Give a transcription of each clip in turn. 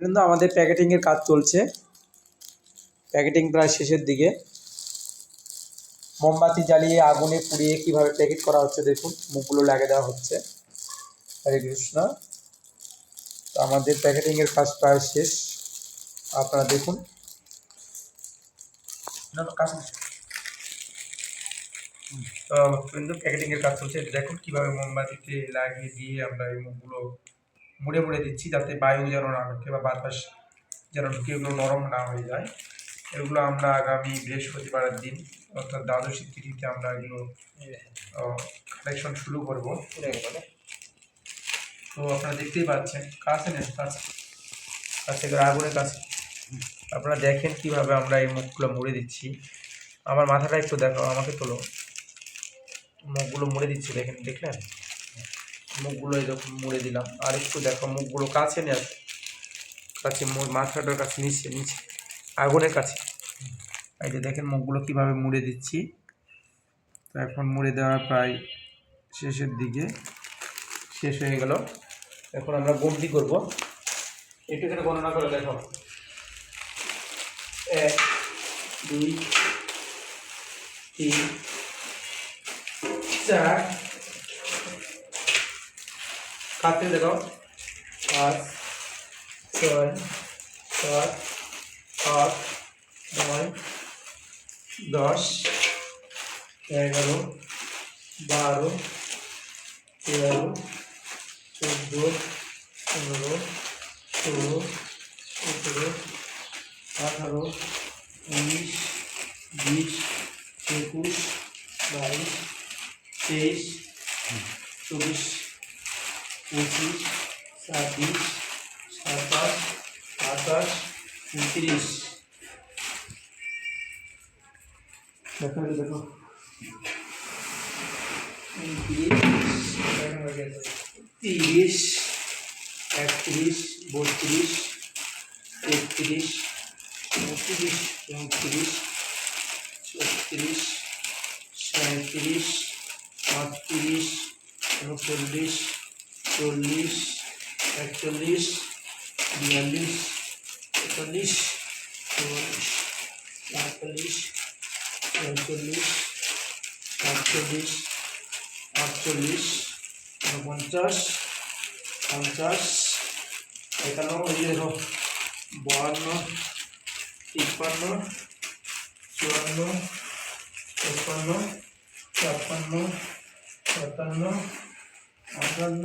কিন্তু আমাদের প্যাকেটিংয়ের কাজ চলছে। প্যাকেটিং প্রায় শেষের দিকে। মোমবাতি জ্বালিয়ে আগুনে পুড়িয়ে কীভাবে প্যাকেট করা হচ্ছে দেখুন, মুখগুলো লাগিয়ে দেওয়া হচ্ছে। হরে কৃষ্ণ। তো আমাদের প্যাকেটিংয়ের কাজ প্রায় শেষ। আপনারা দেখুন। তো প্যাকেটিংয়ের কাজ চলছে। দেখুন কীভাবে মোমবাতিতে লাগিয়ে দিয়ে আমরা এই মুখগুলো মুড়ে মুড়ে দিচ্ছি যাতে বায়ু যেন না ঢোকে বা বাতাস যেন ঢুকে, এগুলো নরম না হয়ে যায়। এগুলো আমরা আগামী বৃহস্পতিবারের দিন, অর্থাৎ দ্বাদশ তিথিতে আমরা এগুলো কালেকশন শুরু করব। তো আপনারা দেখতেই পাচ্ছেন, কাছে নেন, কাছে। কাছে আগুনের কাছে। আপনারা দেখেন কীভাবে আমরা এই মুখগুলো মুড়ে দিচ্ছি। আমার মাথাটা একটু দেখো আমাকে তোলো। মুখগুলো মুড়ে দিচ্ছি, দেখেন, দেখলেন? মুখগুলো এরকম মুড়ে দিলাম। আর একটু দেখো মুখগুলো কাছে নিয়ে আসো। কাছে মাথাটার কাছে, নিচে নিচে, আগুনের কাছে। এই যে দেখেন মুখগুলো কীভাবে মুড়ে দিচ্ছি। তো এখন মুড়ে দেওয়া প্রায় শেষের দিকে। শেষ হয়ে গেল। এখন আমরা গন্তি করব। একটু এখানে গণনা করে দেখো। এক, দুই, তিন, চার কাটতে দেখো পাঁচ, ছয়, সাত, আট, নয়, দশ, এগারো, বারো, তেরো, চোদ্দ, পনেরো, ষোলো, সতেরো, আঠারো, উনিশ, বিশ, একুশ, বাইশ, তেইশ, চব্বিশ। પચીસ छब्बीस सत्ताईस अट्ठाईस उनतीस। देखो देखो। तीस, इकतीस, बत्तीस तेतरिस उनतीस उनतीस छत्तीस, सैंतीस, अड़तीस उनचल्लिस চল্লিশ একচল্লিশ, বিয়াল্লিশ তেতাল্লিশ চুয়াল্লিশ পঁয়তাল্লিশ পঁয়তাল্লিশ, সাতচল্লিশ, আটচল্লিশ, উনপঞ্চাশ, পঞ্চাশ, একান্ন যে দেখো, বাহান্ন, তিপ্পান্ন, চুয়ান্ন তিপ্পান্ন ছাপ্পান্ন, সাতান্ন, আটান্ন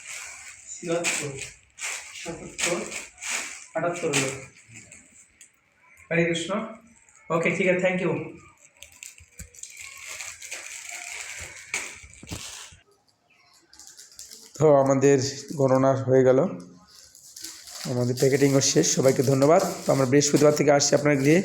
ছিয়াত্তর সাতাত্তর, আটাত্তর হরে কৃষ্ণ। ওকে, ঠিক আছে থ্যাংক ইউ তো আমাদের গণনা হয়ে গেল। আমাদের প্যাকেটিংও শেষ। সবাইকে ধন্যবাদ। তো আমরা বৃহস্পতিবার থেকে আসছি আপনার গৃহে